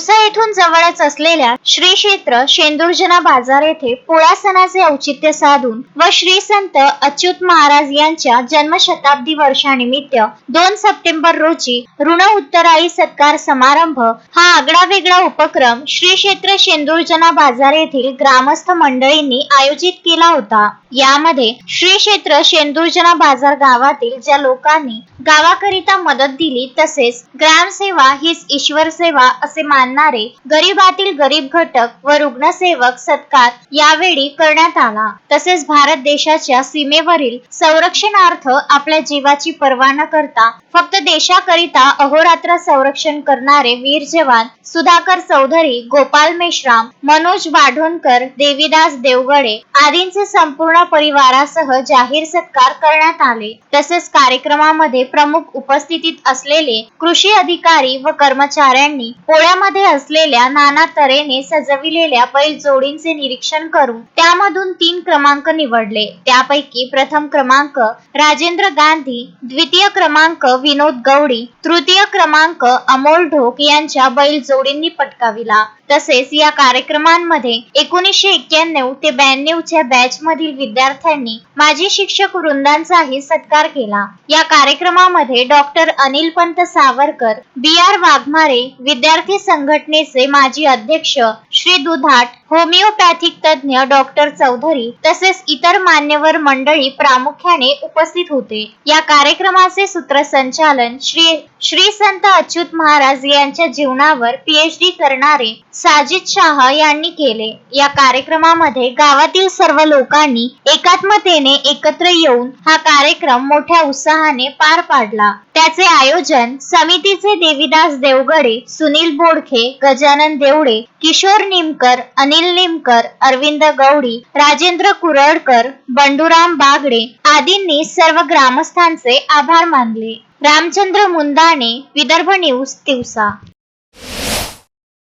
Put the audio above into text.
तिवसा येथून जवळच असलेल्या श्री क्षेत्र शेंदुर्जना बाजार येथे पोळा सणाचे औचित्य साधून व श्री संत अच्युत महाराज यांच्या जन्मशताब्दी वर्षानिमित्त दोन सप्टेंबर रोजी ऋण उत्तराई सत्कार समारंभ हा आगळा वेगळा उपक्रम श्री क्षेत्र शेंदुर्जना बाजार येथील ग्रामस्थ मंडळींनी आयोजित केला होता. यामध्ये श्री क्षेत्र शेंदुर्जना बाजार गावातील ज्या लोकांनी गावाकरिता मदत दिली तसेच ग्रामसेवा हीच ईश्वर सेवा असे मान मानणारे गरीबातील गरीब घटक व रुग्णसेवक सत्कार यावेळी करण्यात आला. तसेच भारत देशाच्या सीमेवरील संरक्षणार्थ आपल्या जीवाची पर्वा न करता फक्त देशाकरिता अहोरात्र संरक्षण करणारे वीर जवान सुधाकर चौधरी गोपाल मेश्राम मनोज वाढोणकर देवीदास देवगडे आदींचे संपूर्ण परिवारासह जाहीर सत्कार करण्यात आले. तसेच कार्यक्रमामध्ये प्रमुख उपस्थितीत असलेले कृषी अधिकारी व कर्मचाऱ्यांनी पोळ्यामध्ये मध्ये असलेल्या नाना तऱ्हेने सजविलेल्या बैल जोडींचे निरीक्षण करून त्यामधून तीन क्रमांक निवडले. त्यापैकी प्रथम क्रमांक राजेंद्र गांधी द्वितीय क्रमांक विनोद गौडी तृतीय क्रमांक अमोल ढोक यांच्या बैल जोडींनी पटकाविला. तसेच या कार्यक्रमांमध्ये एकोणीसशे एक्क्याण्णव ते ब्याण्णवच्या बॅच मधील विद्यार्थ्यांनी माजी शिक्षक वृंदांचाही सत्कार केला. या कार्यक्रमामध्ये doctor Anil Pant Savarkar B R Waghmare विद्यार्थी संघ संघटनेचे माजी अध्यक्ष श्री दुधाट होमिओपॅथिक तज्ज्ञ डॉक्टर चौधरी तसेच इतर मान्यवर मंडळी प्रामुख्याने उपस्थित होते. या कार्यक्रमाचे सूत्रसंचालन श्री श्री संत अच्युत महाराज यांच्या जीवनावर पीएचडी करणारे साजिद शाह यांनी केले. या कार्यक्रमामध्ये गावातील सर्व लोकांनी एकात्मतेने एकत्र येऊन हा कार्यक्रम मोठ्या उत्साहाने पार पाडला. त्याचे आयोजन समितीचे देवीदास देवगडे सुनील बोडखे गजानन देवडे किशोर निमकर अनिल निमकर अरविंद गौडी राजेंद्र कुरळकर बंडूराम बागडे आदींनी सर्व ग्रामस्थांचे आभार मानले. रामचंद्र मुंदाणे विदर्भ न्यूज दिवसा